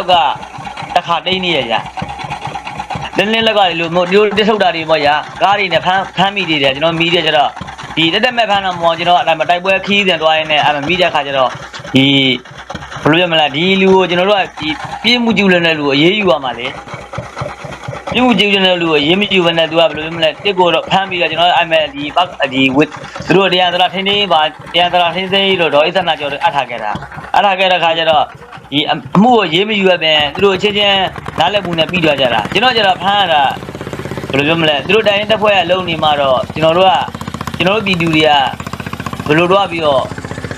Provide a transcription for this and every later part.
က်ကတစ်ခါတိန်းနေရကြလင်းလင်းလက်ကလေလို့မို့ဒီလိုတစ်ဆုတ်တာတွေပေါ့ညာကားတွေနဲ့ဖမ်းဖမ်းမိသေးတယ်ကျွန်တော်မိတယ်ကျတော့ဒီတက်တက်မဲ့ဖမ်းတော့မော်ကျွန်တော်အဲ့ဒါတိုက်ပွဲခီးပြန်သွားရင်းနဲ့အဲ့မိတဲ့ခါကျတော့ဒီဘယ်လိုရမလဲဒီလူကိုကျွန်တော်တို့ကဒီပြင်းမှုကျူလတဲ့လူကိုအေးအေးယူရမှာလေပြုတ်ကြည့်တဲ့လူကိုရေးမကြည့်ဘဲနဲ့သူကဘယ်လိုမျိုးလဲတစ်ကိုတော့ဖမ်းပြီးတော့ကျွန်တော်အဲ့မဲ့ဒီပတ်ဒီဝစ်သူတို့တရားသလားထင်းထင်းပါတရားသလားထင်းထင်းလို့တော့ဣသနာကျော်တွေအပ်ထားခဲ့တာအပ်ထားခဲ့တဲ့ခါကျတော့ ဒီအမှုကိုရေးမယူရပဲသူတို့အချင်းချင်းနားလည်မှုနဲ့ပြီးသွားကြတာကျွန်တော်ကျတော့ဖမ်းရတာဘယ်လိုပြောမလဲသူတို့တိုင်းတစ်ဖွဲ့ကလုံနေမှတော့ကျွန်တော်တို့ကကျွန်တော်တို့ပြည်သူတွေကဘယ်လိုတော့ပြီးတော့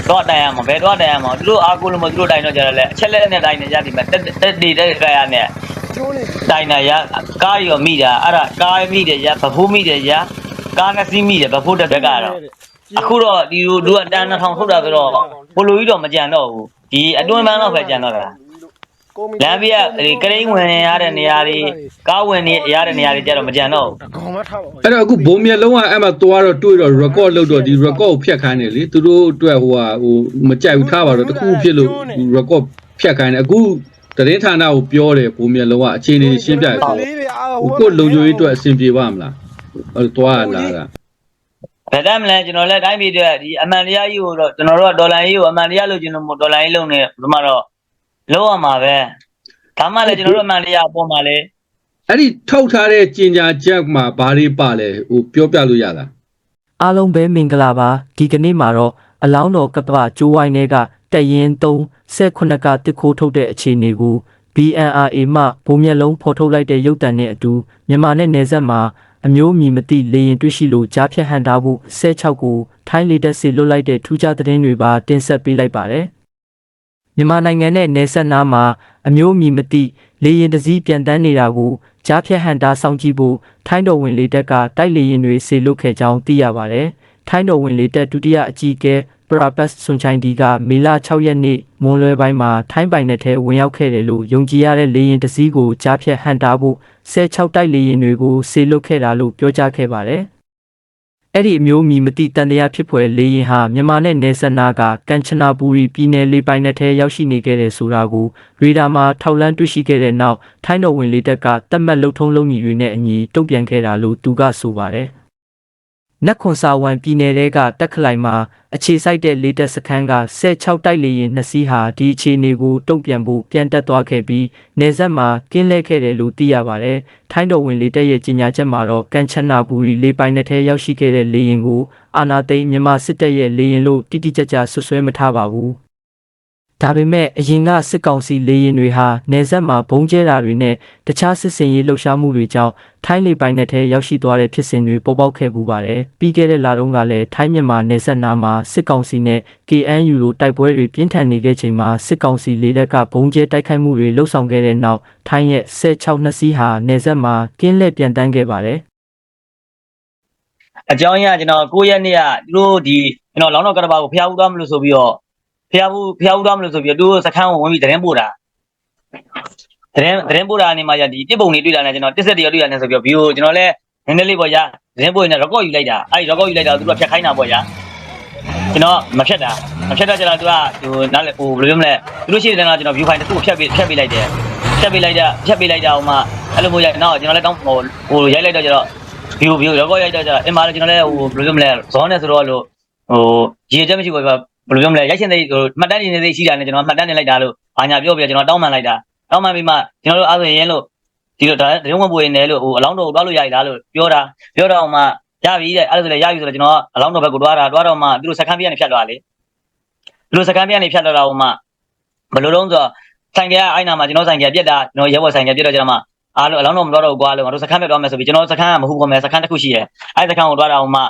တော့တိုင်ရမှာဘယ်တော့တိုင်ရမှာသူတို့အားကိုးလို့မသူတို့တိုင်တော့ကြတယ်လေအချက်လက်နဲ့တိုင်နေကြပြီမဲ့တက်တက်ဒီတက်ကြရနဲ့တိုင်တာရကားရောမိတာအဲ့ဒါကားမိတယ်ရဗဖိုးမိတယ်ရကားနှစ်စီးမိတယ်ဗဖိုးတစ်ဘက်ကတော့အခုတော့ဒီလိုသူကတန်း2000ထုတ်တာဆိုတော့ဘလိုကြီးတော့မကြံတော့ဘူး ဒီအတွင်းပန်းတော့ပဲကြံတော့တာလမ်းပြဒီကရိန်းဝင်ရတဲ့နေရာတွေကားဝင်နေရတဲ့နေရာတွေကြတော့မကြံတော့ဘူးကောင်မထားပါဘူးအဲ့တော့အခုဘုံမြက်လုံးကအဲ့မှာသွားတော့တွေ့တော့ record လုပ်တော့ဒီ record ကိုဖျက်ခိုင်းတယ်လေသူတို့အတွက်ဟိုဟာဟိုမကြိုက်ဘူးထားပါတော့တခုဖြစ်လို့ record ဖျက်ခိုင်းတယ်အခုတရင်ဌာနကိုပြောတယ်ဘုံမြက်လုံးကအခြေအနေရှင်းပြတယ်ဆိုလေးတွေအာဟိုကိုလုံခြုံရေးအတွက်အဆင်ပြေပါမလားဟိုသွားလာတာ ဘယ်တမ်းမလဲကျွန်တော်လည်းတိုင်းပြည်အတွက်ဒီအမှန်တရားကြီးကိုတော့ကျွန်တော်တို့ကဒေါ်လာကြီးကိုအမှန်တရားလို့ကျွန်တော်ဒေါ်လာကြီးလုံးနေဒီမှာတော့လုံးရမှာပဲဒါမှလည်းကျွန်တော်တို့အမှန်တရားပေါ်မှာလေအဲ့ဒီထုတ်ထားတဲ့ကျင်ညာချက်မှာဘာတွေပါလဲဟိုပြောပြလို့ရလားအားလုံးပဲမင်္ဂလာပါဒီကနေ့မှာတော့အလောင်းတော်ကပ္ပကျိုးဝိုင်းတွေကတရင်3 18ကတစ်ခိုးထုတ်တဲ့အခြေအနေကို BNRA မှဘုံမျက်လုံးဖော်ထုတ်လိုက်တဲ့ရုပ်တံနဲ့အတူမြန်မာနဲ့နယ်စပ်မှာ အမျိုးအမည်မသိလေရင်တွေ့ရှိလို့ကြားဖြတ်ဟန်တာဖို့16ကိုထိုင်းလေတက်စီလွတ်လိုက်တဲ့ထူးခြားသတင်းတွေပါတင်ဆက်ပေးလိုက်ပါတယ်မြန်မာနိုင်ငံနဲ့နယ်စပ်နားမှာအမျိုးအမည်မသိလေရင်တစ်စီးပြန်တန်းနေတာကိုကြားဖြတ်ဟန်တာစောင့်ကြည့်ဖို့ထိုင်းတော်ဝင်လေတက်ကတိုက်လေရင်တွေဆေလွတ်ခဲ့ကြောင်းသိရပါတယ်။ထိုင်းတော်ဝင်လေတက်ဒုတိယအကြီးအကဲ ပရာပတ်ဆွန်ချိုင်ဒီကမေလ6ရက်နေ့မွန်လွယ်ပိုင်းမှာထိုင်းပိုင်နယ်ထဲဝင်ရောက်ခဲ့တယ်လို့ယုံကြည်ရတဲ့လေရင်တစ်စီးကိုကြားဖြတ်ဟန်တာဖို့16တိုက်လေရင်တွေကိုဆေလွတ်ခဲ့တာလို့ပြောကြားခဲ့ပါတယ်။အဲ့ဒီအမျိုးအမည်မသိတန်တရားဖြစ်ဖွယ်လေရင်ဟာမြန်မာနဲ့နယ်စပ်နာကကန်ချနာပူရီပြည်နယ်လေးပိုင်းနဲ့ထဲရောက်ရှိနေခဲ့တဲ့ဆိုတာကိုရေဒါမှာထောက်လန်းတွေ့ရှိခဲ့တဲ့နောက်ထိုင်းတော်ဝင်လေးတက်ကတတ်မှတ်လုံထုံးလုံညီတွေနဲ့အညီတုံ့ပြန်ခဲ့တာလို့သူကဆိုပါတယ်။ နက်ခွန်စာဝန်ပြည်နယ်တဲကတက်ခလိုက်မှာအခြေစိုက်တဲ့လေတက်စခန်းက16တိုက်လေရင်နှစ်စီးဟာဒီအခြေအနေကိုတုံ့ပြန်ဖို့ပြန်တက်သွားခဲ့ပြီးနေဆက်မှာကင်းလဲခဲ့တယ်လို့သိရပါတယ်။ထိုင်းတော်ဝင်လေတက်ရဲ့ကြီးညာချက်မှာတော့ကန်ချနာပူရီလေပိုင်နဲ့ထဲရောက်ရှိခဲ့တဲ့လေရင်ကိုအာနာသိန်းမြန်မာစစ်တပ်ရဲ့လေရင်လို့တိတိကျကျဆွဆွဲမထားပါဘူး။ ဒါပေမဲ့အရင်ကစစ်ကောင်စီလေရင်တွေဟာနေဆက်မှာဘုံကျဲတာတွေနဲ့တခြားစစ်စင်ရေးလှုပ်ရှားမှုတွေကြောင့်ထိုင်းလေပိုင်နဲ့ထဲရောက်ရှိသွားတဲ့ဖြစ်စဉ်တွေပေါ်ပေါက်ခဲ့ပူပါတယ်။ပြီးခဲ့တဲ့လတုန်းကလည်းထိုင်းမြန်မာနယ်စပ်နားမှာစစ်ကောင်စီနဲ့ KNU လိုတိုက်ပွဲတွေပြင်းထန်နေခဲ့ချိန်မှာစစ်ကောင်စီလေလက်ကဘုံကျဲတိုက်ခိုက်မှုတွေလှုပ်ဆောင်ခဲ့တဲ့နောက်ထိုင်းရဲ့16နှစ်စီးဟာနယ်စပ်မှာကင်းလက်ပြန်တန်းခဲ့ပါတယ်။အကြောင်းရကျွန်တော်9ရက်နေ့ကသူတို့ဒီကျွန်တော်လောင်းတော်ကတ္တဘာကိုဖျားဦးသွားမလို့ဆိုပြီးတော့ ဖျားဦးဖျားဦးသွားမလို့ဆိုပြီးတော့သူတို့စခန်းကိုဝင်ပြီးတရင်ပို့တာတရင်တရင်ပို့တာနေမှာရဒီပြစ်ပုံလေးတွေ့တာနဲ့ကျွန်တော်တစ်ဆက်တရတွေ့တာနဲ့ဆိုပြီးတော့ဗီဒီယိုကျွန်တော်လည်းနည်းနည်းလေးပေါ့ရတရင်ပို့ရင် record ယူလိုက်တာအဲ့ဒီ record ယူလိုက်တာသူတို့ကဖြတ်ခိုင်းတာပေါ့ရကျွန်တော်မဖြတ်တာမဖြတ်တော့ကျတော့သူကဟိုနားလေဟိုဘယ်လိုပြောမလဲသူတို့ရှိတဲ့တန်းကကျွန်တော် view file တစ်ခုကိုဖြတ်ပေးဖြတ်ပေးလိုက်တယ်ဖြတ်ပေးလိုက်တာဖြတ်ပေးလိုက်တာဟိုမှာအဲ့လိုမျိုးရနောက်ကျွန်တော်လည်းတောင်းဟိုဟိုရိုက်လိုက်တော့ကျတော့ဗီဒီယိုဗီဒီယိုရောရိုက်တော့ကျတော့အင်မာလည်းကျွန်တော်လည်းဟိုဘယ်လိုပြောမလဲဇောနဲ့ဆိုတော့လို့ဟိုရေချက်မရှိဘူး ဘယ်လိုပြောမလဲရိုက်ရှင်တဲ့ဟိုမှတ်တမ်းနေနေရှိတာနဲ့ကျွန်တော်မှတ်တမ်းနေလိုက်တာလို့အာညာပြောပြကျွန်တော်တောင်းပန်လိုက်တာတောင်းပန်ပြီးမှကျွန်တော်တို့အားဆိုရင်လို့ဒီလိုဒါရုံးဝင်ပွေနေလို့ဟိုအလောင်းတော်ကိုတွားလို့ရည်လားလို့ပြောတာပြောတော့မှရပြီတဲ့အဲ့ဒါဆိုလည်းရပြီဆိုတော့ကျွန်တော်အလောင်းတော်ဘက်ကိုတွားတာတွားတော့မှသူတို့စကမ်းပြကနေဖြတ်သွားလေသူတို့စကမ်းပြကနေဖြတ်တော့တော့မှဘယ်လိုလုံးဆိုတော့ဆိုင်ကအိုင်နာမှာကျွန်တော်ဆိုင်ကပြက်တာကျွန်တော်ရဲဘော်ဆိုင်ကပြက်တော့ကျွန်တော်မှအားလုံးအလောင်းတော်မတော်တော့ဘူးကွာလို့ငါတို့စခန်းပဲသွားမယ်ဆိုပြီးကျွန်တော်စခန်းကမဟုတ်ဘူးမယ်စခန်းတစ်ခုရှိတယ်အဲ့စခန်းကိုသွားတာဟိုမှ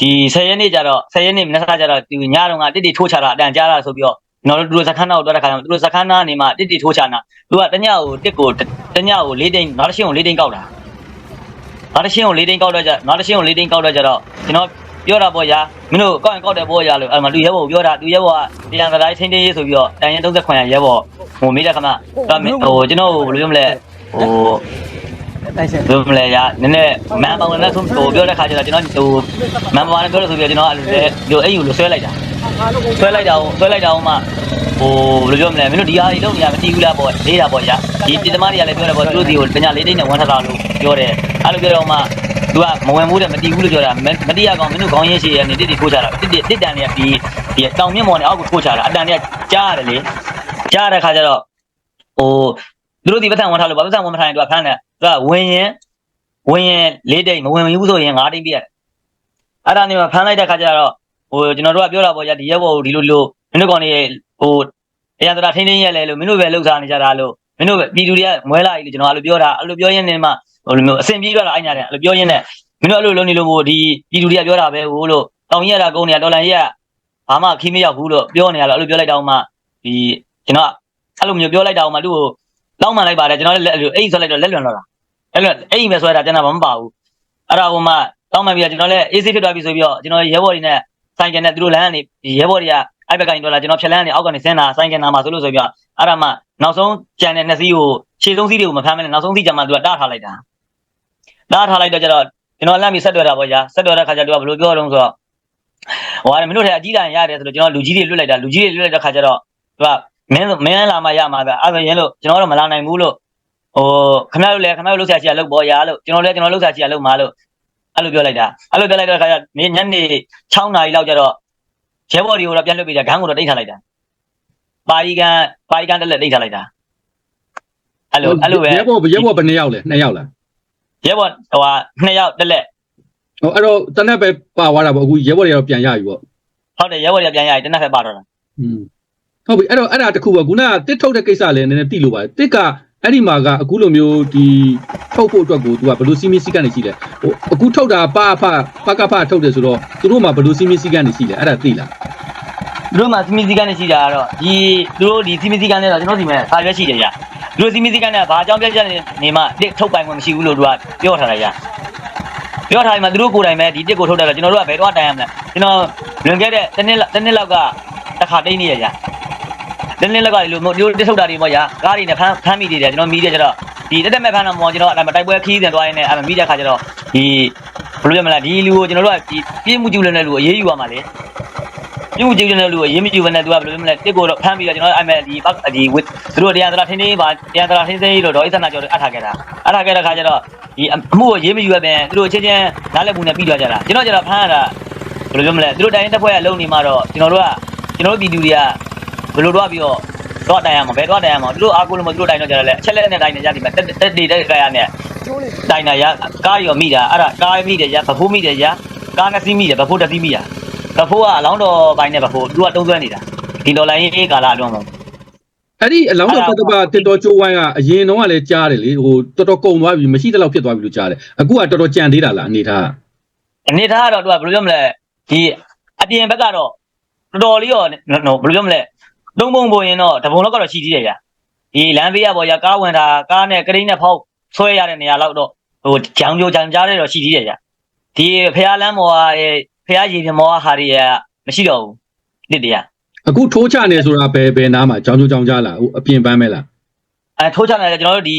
ဒီ10ရက်နေ့ကျတော့10ရက်နေ့မနေ့ကကျတော့ဒီညတော့ကတစ်တီထိုးချတာအတန်ကြားတာဆိုပြီးတော့ကျွန်တော်တို့စခန်းတော့သွားတဲ့ခါကျတော့သူတို့စခန်းသားနေမှတစ်တီထိုးချတာသူကတညကိုတစ်ကိုတညကို၄တိန်နောက်တစ်ရှင်းကို၄တိန်ကောက်တာနောက်တစ်ရှင်းကို၄တိန်ကောက်တော့ကြနောက်တစ်ရှင်းကို၄တိန်ကောက်တော့ကြတော့ကျွန်တော်ပြောတာပေါ့ညာမင်းတို့ကောက်ရင်ကောက်တယ်ပေါ့ညာလို့အဲ့မှာလူရဲဘော်ပြောတာလူရဲဘော်ကတရားစတိုင်းချင်းချင်းရေးဆိုပြီးတော့တန်ရင်39ရဲဘော်ဟိုမေးတဲ့ခါမှဟိုကျွန်တော်ဘယ်လိုပြောမလဲဟို တိုက်ဆက်ဘယ်လိုလဲရနည်းနည်းမန်ပါဝင်လက်ဆုံးဟိုပြောတဲ့ခါကျတော့ကျွန်တော်ဟိုမန်ပါဝင်ပြောလို့ဆိုပြီးတော့ကျွန်တော်အဲ့လိုလေဒီအဲ့ယူလို့ဆွဲလိုက်တာဆွဲလိုက်တာဆွဲလိုက်တာဟိုမှဟိုဟိုဘယ်လိုပြောမလဲမင်းတို့ဒီဟာကြီးလုံးနေရမတည်ဘူးလားပေါ့လေးတာပေါ့ညာဒီပြည်သမားတွေကလည်းပြောတယ်ပေါ့သူတို့ဒီကိုပညာလေးတိတ်နဲ့ဝန်ထတာလို့ပြောတယ်အဲ့လိုပြောတော့မှသူကမဝင်ဘူးတဲ့မတည်ဘူးလို့ပြောတာမတည်ရကောင်မင်းတို့ခေါင်းရင်းရှိရနေတိတိထိုးချတာတိတိတစ်တန်တွေကဒီဒီတောင်မြင့်မော်နဲ့အောက်ကိုထိုးချတာအတန်တွေကကြားရတယ်လေကြားတဲ့ခါကျတော့ဟိုသူတို့ဒီပတ်သက်ဝန်ထလို့ပတ်သက်ဝန်မထိုင်သူကဖမ်းတယ်သူ ကဝင်ရင်ဝင်ရင်လေးတိတ်မဝင်ဘူးဆိုရင်ငါးတိတ်ပြရတယ်အဲ့ဒါနေမှာဖမ်းလိုက်တဲ့ခါကျတော့ဟိုကျွန်တော်တို့ကပြောတာပေါ့ညာဒီရက်ဘောကိုဒီလိုလိုမင်းတို့ကောင်တွေဟိုတရားတော်ထင်းထင်းရက်လဲလို့မင်းတို့ပဲလှုပ်ရှားနေကြတာလို့မင်းတို့ပဲပြည်သူတွေကမွဲလာကြီးလို့ကျွန်တော်အဲ့လိုပြောတာအဲ့လိုပြောရင်းနဲ့မှဟိုလိုမျိုးအဆင်ပြေတော့တာအဲ့ညာတဲ့အဲ့လိုပြောရင်းနဲ့မင်းတို့အဲ့လိုလုံးနေလို့မို့ဒီပြည်သူတွေကပြောတာပဲဟိုလို့တောင်ရက်တာကုန်နေတာဒေါ်လာရက်ဘာမှခီးမရောက်ဘူးလို့ပြောနေရတော့အဲ့လိုပြောလိုက်တော့မှဒီကျွန်တော်အဲ့လိုမျိုးပြောလိုက်တော့မှသူ့ကိုတောင်းမှန်လိုက်ပါတယ်ကျွန်တော်လည်းအဲ့လိုအိမ်ဆွဲလိုက်တော့လက်လွန်တော့တာ အဲ့လိုအိမ်ပဲဆွဲတာကျွန်တော်မမပါဘူးအဲ့ဒါဟိုမှတောင်းမှန်ပြီးတော့ကျွန်တော်လည်းအေးဆေးဖြစ်သွားပြီဆိုပြီးတော့ကျွန်တော်ရဲဘော်တွေနဲ့ဆိုင်ကနေသူတို့လမ်းကနေရဲဘော်တွေကအဲ့ဘက်ကနေတော့လာကျွန်တော်ဖြက်လန်းနေအောက်ကနေဆင်းတာဆိုင်ကနာမှာဆိုလို့ဆိုပြီးတော့အဲ့ဒါမှနောက်ဆုံးကြံတဲ့နှစ်စီးကိုခြေဆုံးစီးတွေကိုမဖမ်းမနဲ့နောက်ဆုံးစီးကြမှာသူကတားထားလိုက်တာတားထားလိုက်တော့ကျတော့ကျွန်တော်လမ်းပြီးဆက်တွေ့တာပေါ့ညာဆက်တွေ့တဲ့ခါကျတော့ဘယ်လိုပြောတော့ဆိုတော့ဟိုကမင်းတို့ထဲအကြီးတန်းရတယ်ဆိုတော့ကျွန်တော်လူကြီးတွေလွတ်လိုက်တာလူကြီးတွေလွတ်လိုက်တဲ့ခါကျတော့သူကမင်းမင်းလာမှရမှာပဲအဲ့ဒါရင်လို့ကျွန်တော်တော့မလာနိုင်ဘူးလို့ ဟိုခမရတို့လည်းခမရတို့လှုပ်ရှားချီရလှုပ်ပေါ်ရလို့ကျွန်တော်လည်းကျွန်တော်လှုပ်ရှားချီရလှုပ်မှာလို့အဲ့လိုပြောလိုက်တာအဲ့လိုပြောလိုက်တဲ့ခါကျညနေ6နာရီလောက်ကျတော့ရဲဘော်တွေကိုတော့ပြန်လွတ်ပေးတာဂန်းကိုတော့တိတ်ထားလိုက်တာပါရီကန်ပါရီကန်တက်လက်တိတ်ထားလိုက်တာအဲ့လိုအဲ့လိုပဲရဲဘော်ရဲဘော်ဘယ်နှစ်ယောက်လဲနှစ်ယောက်လားရဲဘော်ဟိုဟာနှစ်ယောက်တက်လက်ဟိုအဲ့တော့တနက်ပဲပါသွားတာပေါ့အခုရဲဘော်တွေတော့ပြန်ရပြီပေါ့ဟုတ်တယ်ရဲဘော်တွေကပြန်ရပြီတနက်ဖက်ပါတော့တာอืมဟုတ်ပြီအဲ့တော့အဲ့ဒါတခုပေါ့ခုနကတစ်ထုတ်တဲ့ကိစ္စလည်းနည်းနည်းသိလို့ပါတယ်တစ်က အဲ့ဒီမှာကအခုလိုမျိုးဒီထုတ်ဖို့အတွက်ကိုသူကဘယ်လိုစီမီစီကနေရှိလဲဟိုအခုထုတ်တာပအဖပကဖထုတ်တယ်ဆိုတော့သူတို့မှာဘယ်လိုစီမီစီကနေရှိလဲအဲ့ဒါသိလားသူတို့မှစီမီစီကန်နဲ့ရှိတာကတော့ဒီသူတို့ဒီစီမီစီကန်နဲ့တော့ကျွန်တော်ဒီမဲ့စာရွက်ရှိတယ်ကြာသူတို့စီမီစီကန်နဲ့ဘာအကြောင်းပြချက်နေမှတစ်ထုတ်ပိုင်ခွင့်မရှိဘူးလို့သူကပြောထားတာကြာပြောထားရင်မှသူတို့ကိုယ်တိုင်ပဲဒီတစ်ကိုထုတ်တယ်တော့ကျွန်တော်တို့ကဘယ်တော့တိုင်ရမလဲကျွန်တော်လွန်ခဲ့တဲ့တစ်နှစ်တစ်နှစ်လောက်ကတစ်ခါတိတ်နေရကြာ တင်းတင်းလက်ကလေးလို့မျိုးတစ်ထုတ်တာတွေပေါ့ညာကားတွေနဲ့ဖမ်းဖမ်းမိနေတယ်ကျွန်တော်မိတယ်ကျတော့ဒီတက်တက်မဲ့ဖမ်းတော့မောကျွန်တော်အဲ့တိုက်ပွဲခီးတယ်သွားရင်းနဲ့အဲ့မိတဲ့ခါကျတော့ဒီဘယ်လိုပြောမလဲဒီလူကိုကျွန်တော်တို့ကဒီပြင်းမှုကျူလည်းတဲ့လူကိုအေးအေးယူရမှာလေပြင်းမှုကျူတဲ့လူကိုအေးမကျူဘဲနဲ့သူကဘယ်လိုပြောမလဲတစ်ကိုတော့ဖမ်းပြီးတော့ကျွန်တော်အဲ့မဲ့ဒီဒီဝစ်သူတို့တရားသလားထင်းထင်းပါတရားသလားထင်းသိလို့တော့ဣသနာကျော်အပ်ထားခဲ့တာအပ်ထားခဲ့တဲ့ခါကျတော့ဒီအမှုကိုရေးမယူရပဲသူတို့ချင်းချင်းနားလည်မှုနဲ့ပြီးသွားကြတာကျွန်တော်ကျတော့ဖမ်းရတာဘယ်လိုပြောမလဲသူတို့တိုင်းတက်ဖွဲ့ကလုံနေမှာတော့ကျွန်တော်တို့ကကျွန်တော်တို့ပြည်သူတွေက ဘယ်လိုတော့ပြီးတော့တော့တိုင်ရမှာဘယ်တော့တိုင်ရမှာသူတို့အားကိုးလို့မသူတို့တိုင်တော့ကြတယ်လေအချက်လက်နဲ့တိုင်နေကြတယ်တက်တက်တေတက်ကြရနဲ့တိုင်တာရကားရောမိတာအဲ့ဒါကားမိတယ်ရဗဖိုးမိတယ်ရကားနဲ့စီးမိတယ်ဗဖိုးတက်စီးမိတာဗဖိုးကအလောင်းတော်ပိုင်းနဲ့ဗဖိုးသူကတုံးသွဲနေတာဒီဒေါ်လာရင်းကာလာအတွင်းမှာအဲ့ဒီအလောင်းတော်ပကပတစ်တော်ချိုးဝိုင်းကအရင်တော့ကလည်းကြားတယ်လေဟိုတော်တော်ကုံသွားပြီမရှိတဲ့လောက်ဖြစ်သွားပြီလို့ကြားတယ်အခုကတော်တော်ကြံသေးတာလားအနေထားအနေထားကတော့သူကဘယ်လိုပြောမလဲဒီအပြင်ဘက်ကတော့တော်တော်လေးရောနော်ဘယ်လိုပြောမလဲ သုံးပုံပုံရင်တော့တပုံလောက်ကတော့ရှိသေးတယ်ဗျဒီလမ်းဘေးရပေါ်ရကားဝင်တာကားနဲ့ကရိန်းနဲ့ဖောက်ဆွဲရတဲ့နေရာလောက်တော့ဟိုဂျောင်ကြိုဂျောင်ကြားတဲ့တော့ရှိသေးတယ်ဗျဒီဖះလမ်းပေါ်ကဖះရေပြမောကဟာတွေကမရှိတော့ဘူးတစ်တည်းအခုထိုးချနေဆိုတာဘယ်ဘယ်နားမှာကြောင်ကြိုကြောင်ကြားလားဟိုအပြင်ပန်းမဲလားအဲထိုးချနေတာကျွန်တော်တို့ဒီ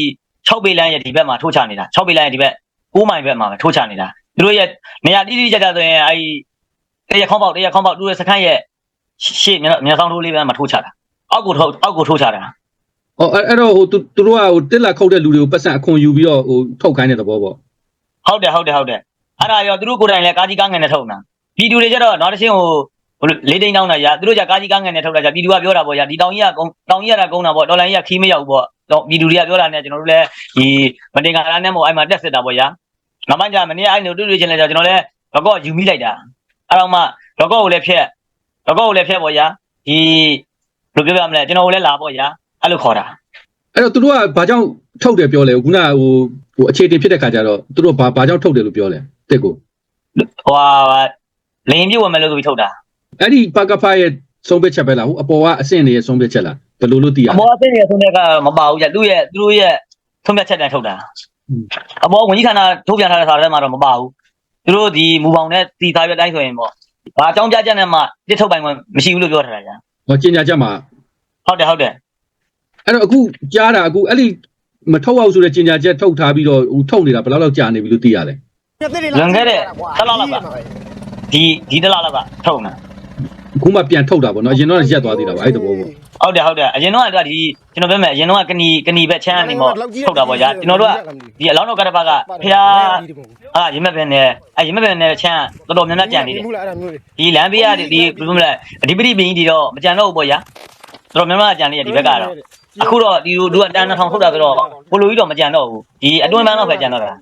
6ပေလမ်းရဲ့ဒီဘက်မှာထိုးချနေတာ6ပေလမ်းရဲ့ဒီဘက်9မိုင်ဘက်မှာပဲထိုးချနေတာသူတို့ရဲ့နေရာတိတိကျကျဆိုရင်အဲဒီတရခေါင်းပေါက်တရခေါင်းပေါက်သူတို့ရဲ့စခန်းရဲ့ ရှေ့မျက်စောင်းထိုးလေးဘက်မှာထိုးချတာအောက်ကိုထိုးအောက်ကိုထိုးချတာ။အော်အဲ့အဲ့တော့ဟိုသူသူတို့ကဟိုတစ်လက်ခုတ်တဲ့လူတွေကိုပတ်စံအခွန်ယူပြီးတော့ဟိုထုတ်ခိုင်းတဲ့သဘောပေါ့ဟုတ်တယ်ဟုတ်တယ်ဟုတ်တယ်အဲ့ဒါရောသူတို့ကိုယ်တိုင်လည်းကာကြီးကားငယ်နဲ့ထုတ်တာပြည်သူတွေကျတော့နောက်တစ်ချင်းဟိုဘလို့လေးတိန်တောင်းတာရသူတို့ကကာကြီးကားငယ်နဲ့ထုတ်တာကြပြည်သူကပြောတာပေါ့ရဒီတောင်ကြီးကကုန်းတောင်ကြီးကကုန်းတာပေါ့ဒေါ်လာကြီးကခီးမရောက်ဘူးပေါ့တော့ပြည်သူတွေကပြောတာနဲ့ကျွန်တော်တို့လည်းဒီမတင်္ဂလာနဲ့မို့အဲ့မှာတက်စစ်တာပေါ့ရနောက်ပိုင်းကျမနေ့အဲ့လိုတွေ့တွေ့ချင်းလဲကျွန်တော်လည်းဘကောယူမိလိုက်တာအဲ့တော့မှဘကောကိုလည်းဖြက် ဘကောကိုလည်းဖြက်ပေါ့ရဒီဘယ်လိုပြောရမလဲကျွန်တော်ကိုလည်းလာပေါ့ရအဲ့လိုခေါ်တာ။အဲ့တော့သူတို့ကဘာကြောင့်ထုတ်တယ်ပြောလဲခုနကဟိုဟိုအခြေတင်ဖြစ်တဲ့ခါကျတော့သူတို့ဘာဘာကြောင့်ထုတ်တယ်လို့ပြောလဲတစ်ကိုဟိုဟာလိန်ပြုတ်ဝင်မယ်လို့ဆိုပြီးထုတ်တာအဲ့ဒီပကဖရဲ့ဆုံးဖြတ်ချက်ပဲလားဟိုအပေါ်ကအဆင့်တွေရဲ့ဆုံးဖြတ်ချက်လားဘယ်လိုလို့သိရအလဲမောအသိရဆုံးတဲ့ကမပါဘူးကြသူ့ရဲ့သူတို့ရဲ့ဆုံးဖြတ်ချက်တန်ထုတ်တာအမောဝန်ကြီးဌာနထုတ်ပြန်ထားတဲ့စာထဲမှာတော့မပါဘူးသူတို့ဒီမူပေါင်းနဲ့တီသားပြတိုင်းဆိုရင်ပေါ့ ဘာအကြောင်းပြချက်နဲ့မှတစ်ထုတ်ပိုင်ခွင့်မရှိဘူးလို့ပြောထားတာကြာဟောကျင်ညာချက်မှာဟုတ်တယ်ဟုတ်တယ်အဲ့တော့အခုကြားတာအခုအဲ့ဒီမထုတ်အောင်ဆိုတဲ့ကျင်ညာချက်ထုတ်ထားပြီးတော့ဟိုထုတ်နေတာဘယ်လောက်လောက်ကြာနေပြီလို့သိရလဲလွန်ခဲ့တဲ့တစ်လောက်လောက်ကဒီဒီတစ်လောက်လောက်ကထုတ်နေခ အခုမှပြန်ထုတ်တာပေါ့နော်အရင်တော့ရက်သွားသေးတာပါအဲ့ဒီသဘောပေါ့ဟုတ်တယ်ဟုတ်တယ်အရင်တော့ကဒီကျွန်တော်ပြောမယ်အရင်တော့ကကနီကနီဘက်ချမ်းနေမောထုတ်တာပေါ့ဗျာကျွန်တော်တို့ကဒီအလောင်းတော်ကတပတ်ကဖျားအာရမက်ဘယ်နဲ့အဲရမက်ဘယ်နဲ့ချမ်းတော်တော်များများကြံနေတယ်ဘူးလားအဲ့ဒါမျိုးတွေဒီလမ်းဘေးကဒီဘယ်လိုမလဲအဓိပတိဘင်းကြီးတော့မကြံတော့ဘူးပေါ့ဗျာတော်တော်များများကြံနေရဒီဘက်ကတော့အခုတော့ဒီလူကတန်း2000ထုတ်တာဆိုတော့ကိုလိုကြီးတော့မကြံတော့ဘူးဒီအတွင်းပန်းတော့ပဲကြံတော့တာ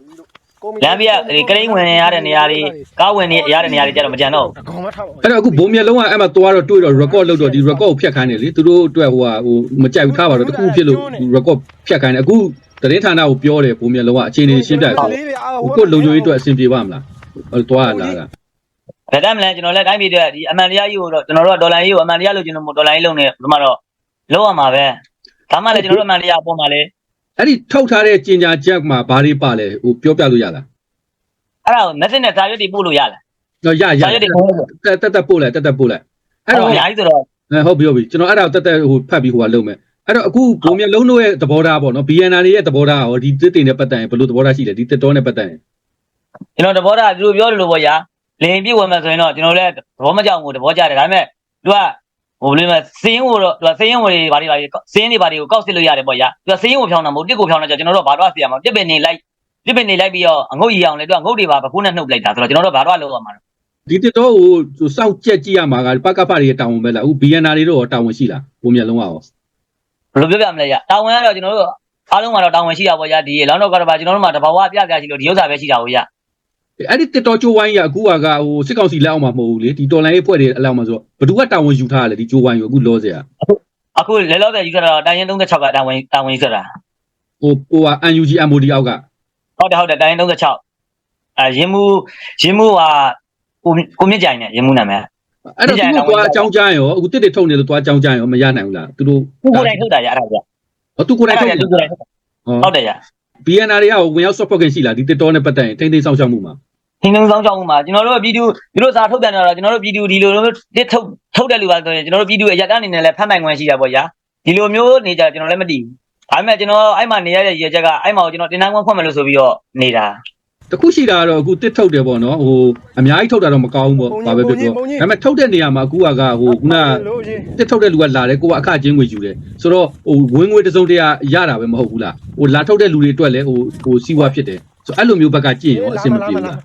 လမ်းဘေးကဒီကရိန်းဝင်ရတဲ့နေရာတွေကားဝင်နေရတဲ့နေရာတွေကြတော့မကြံတော့ဘူးအကောင်မထားပါအဲ့တော့အခုဘုံမျက်လုံးကအဲ့မှာသွားတော့တွေ့တော့ record လုပ်တော့ဒီ record ကိုဖျက်ခိုင်းတယ်လေသူတို့အတွက်ဟိုဟာဟိုမကြိုက်ဘူးထားပါတော့တခုဖြစ်လို့ record ဖျက်ခိုင်းတယ်အခုသတင်းဌာနကိုပြောတယ်ဘုံမျက်လုံးကအခြေအနေရှင်းပြတယ်ဆိုဟိုကိုလုံခြုံရေးအတွက်အဆင်ပြေပါမလားဟိုသွားလာတာဘယ်တမ်းမလဲကျွန်တော်လည်းတိုင်းပြည်တဲ့ဒီအမှန်တရားကြီးကိုတော့ကျွန်တော်တို့ကဒေါ်လာကြီးကိုအမှန်တရားလို့ကျွန်တော်ဒေါ်လာကြီးလုံးနေဒီမှာတော့လုံးရမှာပဲဒါမှလည်းကျွန်တော်တို့အမှန်တရားအပေါ်မှာလေ အဲ့ဒီထုတ်ထားတဲ့ကျင်ညာချက်မှာဘာတွေပါလဲဟိုပြောပြလို့ရလားအဲ့ဒါကို message နဲ့စာရွက်တွေပို့လို့ရလားတော့ရရစာရွက်တွေပို့လို့တက်တက်တက်ပို့လိုက်တက်တက်ပို့လိုက်အဲ့အဲ့တော့တော့အများကြီးဆိုတော့ဟုတ်ပြီဟုတ်ပြီကျွန်တော်အဲ့ဒါကိုတက်တက်ဟိုဖတ်ပြီးဟိုကလုပ်မယ်အဲ့တော့အခုဘုံမျက်လုံးတို့ရဲ့သဘောထားပေါ့နော် BNR ရဲ့သဘောထားရောဒီတစ်တင်နဲ့ပတ်သက်ရင်ဘယ်လိုသဘောထားရှိလဲဒီတစ်တော်နဲ့ပတ်သက်ရင်ကျွန်တော်တဘောတာသူတို့ပြောတယ်လို့ပေါ့ညာလင်ပြည့်ဝင်မယ်ဆိုရင်တော့ကျွန်တော်လည်းသဘောမကြောက်ဘူးသဘောကျတယ်ဒါပေမဲ့သူက ဟိုဘယ်လိုလဲစင်းကိုတော့သူကစင်းဝင်တွေဘာတွေဘာတွေစင်းတွေဘာတွေကိုကောက်စစ်လို့ရတယ်ပေါ့ညာသူကစင်းကိုဖြောင်းတာမဟုတ်တစ်ကိုဖြောင်းတာကျွန်တော်တို့ဘာတော့ဆရာမတစ်ပင်နေလိုက်တစ်ပင်နေလိုက်ပြီးတော့အငုတ်ကြီးအောင်လေသူကငုတ်တွေပါပခုနဲ့နှုတ်လိုက်တာဆိုတော့ကျွန်တော်တို့ဘာတော့လောက်ရမှာဒီတစ်တော်ကိုစောက်ကြက်ကြည့်ရမှာကပကဖတွေရဲ့တာဝန်ပဲလားအခု BNR တွေတော့ရောတာဝန်ရှိလားဘုံမျက်လုံးကရောဘယ်လိုပြောပြမလဲညာတာဝန်ကတော့ကျွန်တော်တို့အားလုံးကတော့တာဝန်ရှိတာပေါ့ညာဒီလောင်းတော့ကတော့ကျွန်တော်တို့မှာတဘာဝပြပြရှိလို့ဒီဥစ္စာပဲရှိတာပေါ့ညာ အဲ့ဒီတစ်တော်ကျိုးဝိုင်းရအခုကဟိုစစ်ကောင်စီလက်အောက်မှာမဟုတ်ဘူးလေဒီတော်လိုင်းရေးဖွဲ့တွေအလောက်မှာဆိုတော့ဘယ်သူကတာဝန်ယူထားရလဲဒီကျိုးဝိုင်းကိုအခုလောစရာအခုလဲလောတဲ့ယူဆတာတော့တိုင်းရင်36ကတာဝန်တာဝန်ယူဆတာဟိုဟိုက UNG MOD အောက်ကဟုတ်တယ်ဟုတ်တယ်တိုင်းရင်36အဲရင်မှုရင်မှုဟာကိုကိုမြင့်ကြိုင်နဲ့ရင်မှုနာမည်အဲ့တော့သူတို့သွားအကြောင်းကြားရောအခုတစ်တစ်ထုတ်နေလို့သွားအကြောင်းကြားရောမရနိုင်ဘူးလားသူတို့ကိုကိုတိုင်းထုတ်တာရအဲ့ဒါကြဟောသူကိုယ်တိုင်ထုတ်အဲ့ဒါတယ်သူကိုတိုင်းဟုတ်တယ်ရ BNR တွေကဝင်ရောက် support ခင်ရှိလားဒီတစ်တော်နဲ့ပတ်သက်ရင်ထိမ့်သိမ်းဆောင်ရှောက်မှုမှာ ဟင်းလုံးဆောင်ကြောင်းမှာကျွန်တော်တို့ပြည်သူဒီလိုစာထုတ်ပြန်တော့ကျွန်တော်တို့ပြည်သူဒီလိုမျိုးတစ်ထုတ်ထုတ်တဲ့လူပါဆိုရင်ကျွန်တော်တို့ပြည်သူအရက်ကနေနဲ့လည်းဖတ်နိုင်ခွင့်ရှိတာပေါ့ဗျာဒီလိုမျိုးနေကြကျွန်တော်လည်းမတည်ဘူးဒါပေမဲ့ကျွန်တော်အဲ့မှာနေရတဲ့ရေချက်ကအဲ့မှာကိုကျွန်တော်တင်နိုင်ခွင့်ဖွင့်မယ်လို့ဆိုပြီးတော့နေတာတခုရှိတာကတော့အခုတစ်ထုတ်တယ်ပေါ့နော်ဟိုအများကြီးထုတ်တာတော့မကောင်းဘူးပေါ့ဘာပဲဖြစ်ဖြစ်ဒါပေမဲ့ထုတ်တဲ့နေရာမှာအခုကဟိုခုနလို့ရှင်တစ်ထုတ်တဲ့လူကလာတယ်ကိုကအခချင်းငွေယူတယ်ဆိုတော့ဟိုဝင်ငွေတစ်စုံတရာရတာပဲမဟုတ်ဘူးလားဟိုလာထုတ်တဲ့လူတွေအတွက်လည်းဟိုဟိုစီးပွားဖြစ်တယ်ဆိုအဲ့လိုမျိုးဘက်ကကြည့်ရောအဆင်မပြေဘူးလား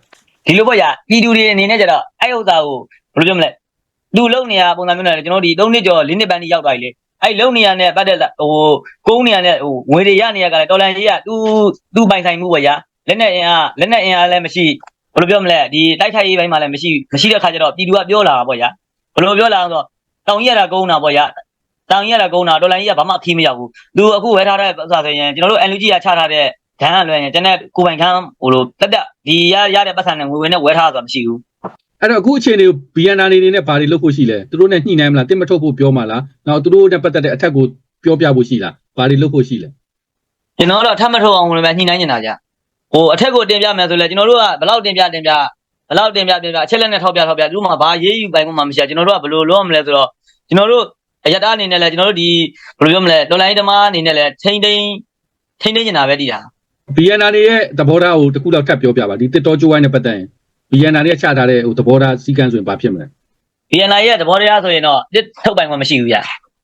ဒီလိုပေါ့ဗျာပြည်သူတွေအနေနဲ့ကျတော့အဲ့ဥစ္စာကိုဘယ်လိုပြောမလဲသူလုံနေရပုံစံမျိုးနဲ့ကျွန်တော်ဒီ3နှစ်ကျော်4နှစ်ပန်းကြီးရောက်သွားပြီလေအဲ့လုံနေရနဲ့ပတ်သက်ဟိုကုန်းနေရနဲ့ဟိုငွေတွေရနေရကလည်းတော်လန်ကြီးကသူသူပိုင်ဆိုင်မှုပေါ့ဗျာလက်နဲ့အင်အားလက်နဲ့အင်အားလည်းမရှိဘယ်လိုပြောမလဲဒီတိုက်ခိုက်ရေးပိုင်းမှာလည်းမရှိမရှိတဲ့ခါကျတော့ပြည်သူကပြောလာတာပေါ့ဗျာဘယ်လိုပြောလာအောင်ဆိုတောင်ကြီးရတာကုန်းတာပေါ့ဗျာတောင်ကြီးရတာကုန်းတာတော်လန်ကြီးကဘာမှခီးမရောက်ဘူးသူအခုဝဲထားတဲ့ဥစ္စာဆိုရင်ကျွန်တော်တို့ NUG ကချထားတဲ့ ဒဏ်ကလွယ်ရင်ကျွန်တော်ကိုပိုင်ခန်းဟိုလိုတက်တက်ဒီရရတဲ့ပတ်စံနဲ့ငွေဝင်နဲ့ဝဲထားတာဆိုတာမရှိဘူးအဲ့တော့အခုအချိန်လေး BNR နေနေနဲ့ဘာတွေလုပ်ဖို့ရှိလဲသူတို့နဲ့ညှိနှိုင်းမလားတင်မထုတ်ဖို့ပြောမှာလားနောက်သူတို့နဲ့ပတ်သက်တဲ့အထက်ကိုပြောပြဖို့ရှိလားဘာတွေလုပ်ဖို့ရှိလဲကျွန်တော်တို့ထပ်မထုတ်အောင်လည်းပဲညှိနှိုင်းနေတာကြဟိုအထက်ကိုတင်ပြမယ်ဆိုလဲကျွန်တော်တို့ကဘလောက်တင်ပြတင်ပြဘလောက်တင်ပြတင်ပြအချက်လက်နဲ့ထောက်ပြထောက်ပြသူတို့မှဘာရေးယူပိုင်မှမရှိဘူးကျွန်တော်တို့ကဘယ်လိုလုပ်ရမလဲဆိုတော့ကျွန်တော်တို့အရတားအနေနဲ့လဲကျွန်တော်တို့ဒီဘယ်လိုပြောမလဲတော်လိုင်းသမားအနေနဲ့လဲထိမ့်သိမ်းထိမ့်သိမ်းနေတာပဲတည်တာ BNR တွေရဲ့သဘောထားကိုတစ်ခုလောက်ထပ်ပြောပြပါဒီတစ်တော်ကျိုးဝိုင်းနဲ့ပတ်သက်ရင် BNR တွေချထားတဲ့ဟိုသဘောထားစီကံဆိုရင်ဘာဖြစ်မလဲ BNI ရဲ့သဘောတရားဆိုရင်တော့တစ်ထုတ်ပိုင်ခွင့်မရှိဘူးဗျ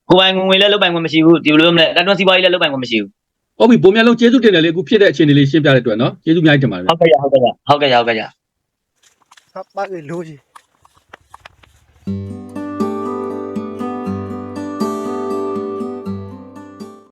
ကိုပိုင်ငွေလည်းလုပ်ပိုင်ခွင့်မရှိဘူးဒီလိုမျိုးလဲလက်တွန်းစီးပွားရေးလည်းလုပ်ပိုင်ခွင့်မရှိဘူးဟုတ်ပြီဘုံမျက်လုံးကျေးဇူးတင်တယ်လေအခုဖြစ်တဲ့အခြေအနေလေးရှင်းပြတဲ့အတွက်နော်ကျေးဇူးအများကြီးတင်ပါတယ်ဟုတ်ကဲ့ရဟုတ်ကဲ့ရဟုတ်ကဲ့ရဟုတ်ကဲ့ရဟာပါလို့ရှင်